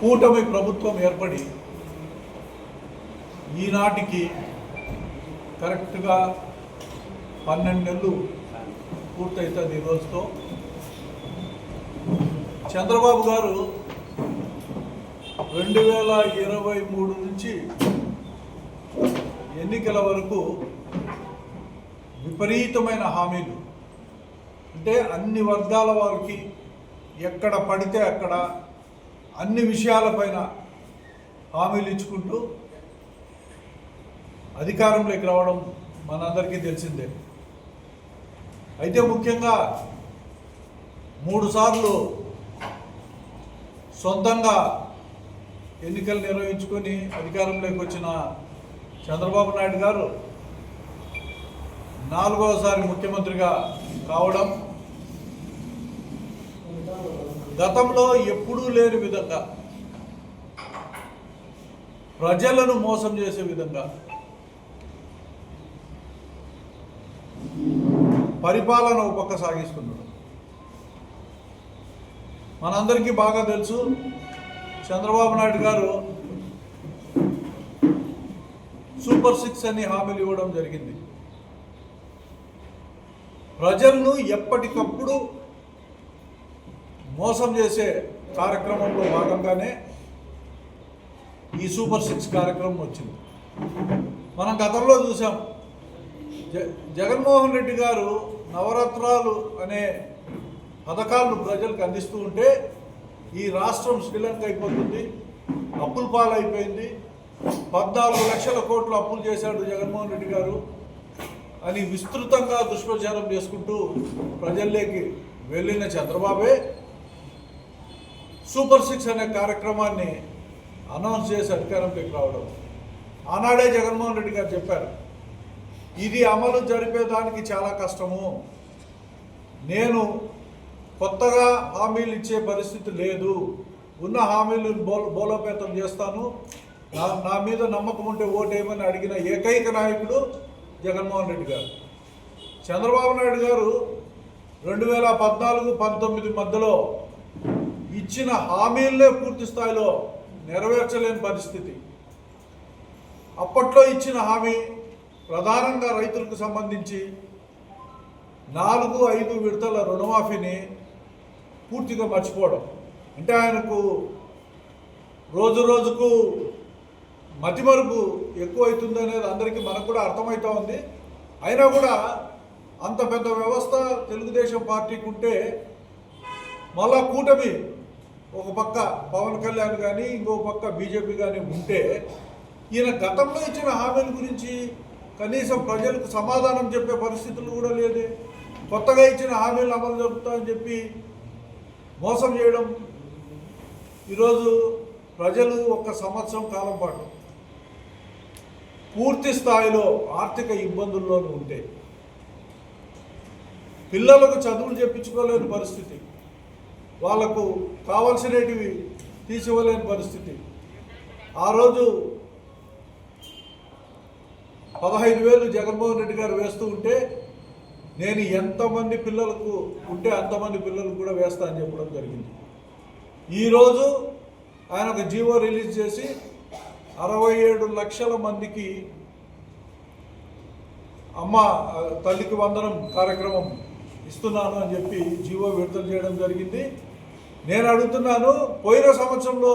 కూటమి ప్రభుత్వం ఏర్పడి ఈనాటికి కరెక్ట్గా పన్నెండు నెలలు పూర్తవుతుంది ఈ రోజుతో. చంద్రబాబు గారు రెండు వేల ఇరవై మూడు నుంచి ఎన్నికల వరకు విపరీతమైన హామీలు. అంటే అన్ని వర్గాల వారికి ఎక్కడ పడితే అక్కడ అన్ని విషయాలపైన హామీలు ఇచ్చుకుంటూ అధికారంలోకి రావడం మనందరికీ తెలిసిందే. అయితే ముఖ్యంగా మూడు సార్లు సొంతంగా ఎన్నికలు నిర్వహించుకొని అధికారంలోకి వచ్చిన చంద్రబాబు నాయుడు గారు నాలుగవసారి ముఖ్యమంత్రిగా కావడం గతంలో ఎప్పుడూ లేని విధంగా ప్రజలను మోసం చేసే విధంగా పరిపాలన ఒక సాగిస్తున్నాడు మనందరికీ బాగా తెలుసు చంద్రబాబు నాయుడు గారు సూపర్ సిక్స్ అని హామీలు ఇవ్వడం జరిగింది. ప్రజలను ఎప్పటికప్పుడు మోసం చేసే కార్యక్రమంలో భాగంగానే ఈ సూపర్ సిక్స్ కార్యక్రమం వచ్చింది. మనం గతంలో చూసాం జ జగన్మోహన్ రెడ్డి గారు నవరత్నాలు అనే పథకాలను ప్రజలకు అందిస్తూ ఉంటే ఈ రాష్ట్రం శ్రీలంక అయిపోతుంది అప్పుల పాలైపోయింది. పద్నాలుగు లక్షల కోట్లు అప్పులు చేశాడు జగన్మోహన్ రెడ్డి గారు అని విస్తృతంగా దుష్ప్రచారం చేసుకుంటూ ప్రజల్లోకి వెళ్ళిన చంద్రబాబే సూపర్ సిక్స్ అనే కార్యక్రమాన్ని అనౌన్స్ చేసి అధికారంలోకి రావడం. ఆనాడే జగన్మోహన్ రెడ్డి గారు చెప్పారు ఇది అమలు జరిపేదానికి చాలా కష్టము. నేను కొత్తగా హామీలు ఇచ్చే పరిస్థితి లేదు. ఉన్న హామీలను బో బోలోపేతం చేస్తాను. నా నా మీద నమ్మకం ఉంటే ఓటేయమని అడిగిన ఏకైక నాయకుడు జగన్మోహన్ రెడ్డి గారు. చంద్రబాబు నాయుడు గారు రెండు వేల పద్నాలుగు పంతొమ్మిది మధ్యలో ఇచ్చిన హామీలనే పూర్తి స్థాయిలో నెరవేర్చలేని పరిస్థితి. అప్పట్లో ఇచ్చిన హామీ ప్రధానంగా రైతులకు సంబంధించి నాలుగు ఐదు విడతల రుణమాఫీని పూర్తిగా మర్చిపోవడం. అంటే ఆయనకు రోజు రోజుకు మతిమరుపు ఎక్కువ అవుతుంది అనేది అందరికీ మనకు కూడా అర్థమవుతూ ఉంది. అయినా కూడా అంత పెద్ద వ్యవస్థ తెలుగుదేశం పార్టీకి ఉంటే మళ్ళా కూటమి ఒక పక్క పవన్ కళ్యాణ్ కానీ ఇంకో పక్క బీజేపీ కానీ ఉంటే ఈయన గతంలో ఇచ్చిన హామీల గురించి కనీసం ప్రజలకు సమాధానం చెప్పే పరిస్థితులు కూడా లేదే. కొత్తగా ఇచ్చిన హామీలు అమలు జరుపుతామని చెప్పి మోసం చేయడం ఈరోజు ప్రజలు ఒక సంవత్సరం కాలం పాటు పూర్తి స్థాయిలో ఆర్థిక ఇబ్బందుల్లోనూ ఉంటే పిల్లలకు చదువులు చెప్పించుకోలేని పరిస్థితి. వాళ్ళకు కావలసినవి తీసివ్వలేని పరిస్థితి. ఆ రోజు పదహైదు వేలు జగన్మోహన్ రెడ్డి గారు వేస్తూ ఉంటే నేను ఎంతమంది పిల్లలకు ఉంటే అంతమంది పిల్లలకు కూడా వేస్తా అని చెప్పడం జరిగింది. ఈరోజు ఆయన ఒక జీవో రిలీజ్ చేసి అరవై ఏడు లక్షల మందికి అమ్మ తల్లికి వందనం కార్యక్రమం ఇస్తున్నాను అని చెప్పి జీవో విడుదల చేయడం జరిగింది. నేను అడుగుతున్నాను పోయిన సంవత్సరంలో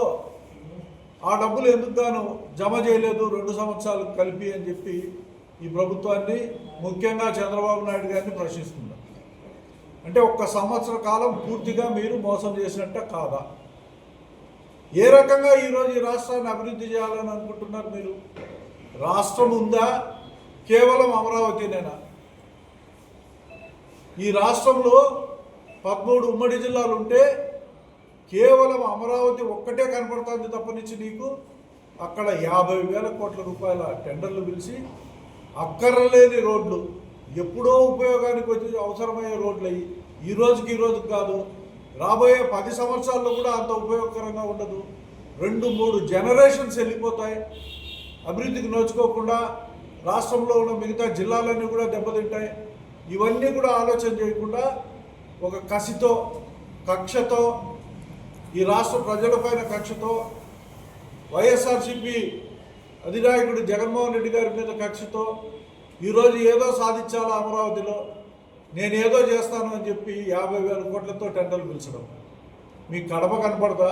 ఆ డబ్బులు ఎందుకు గాను జమ చేయలేదు రెండు సంవత్సరాలు కలిపి అని చెప్పి ఈ ప్రభుత్వాన్ని ముఖ్యంగా చంద్రబాబు నాయుడు గారిని ప్రశ్నిస్తున్నాను అంటే ఒక్క సంవత్సర కాలం పూర్తిగా మీరు మోసం చేసినట్ట కాదా? ఏ రకంగా ఈరోజు ఈ రాష్ట్రాన్ని అభివృద్ధి చేయాలని అనుకుంటున్నారు మీరు? రాష్ట్రం ఉందా? కేవలం అమరావతినేనా? ఈ రాష్ట్రంలో పదమూడు ఉమ్మడి జిల్లాలు ఉంటే కేవలం అమరావతి ఒక్కటే కనపడుతుంది తప్పనిచ్చి నీకు అక్కడ యాభై వేల కోట్ల రూపాయల టెండర్లు పిలిచి అక్కర్లేని రోడ్లు ఎప్పుడో ఉపయోగానికి వచ్చి అవసరమయ్యే రోడ్లు అయ్యి ఈ రోజుకి ఈ రోజుకి కాదు రాబోయే పది సంవత్సరాల్లో కూడా అంత ఉపయోగకరంగా ఉండదు. రెండు మూడు జనరేషన్స్ వెళ్ళిపోతాయి. అభివృద్ధికి నోచుకోకుండా రాష్ట్రంలో ఉన్న మిగతా జిల్లాలన్నీ కూడా దెబ్బతింటాయి. ఇవన్నీ కూడా ఆలోచన చేయకుండా ఒక కసితో కక్షతో ఈ రాష్ట్ర ప్రజలపైన కక్షతో వైఎస్ఆర్సిపి అధినాయకుడు జగన్మోహన్ రెడ్డి గారి మీద కక్షతో ఈరోజు ఏదో సాధించాలా అమరావతిలో నేను ఏదో చేస్తాను అని చెప్పి యాభై వేల కోట్లతో టెండర్లు పిలిచడం. మీకు కడప కనపడదా?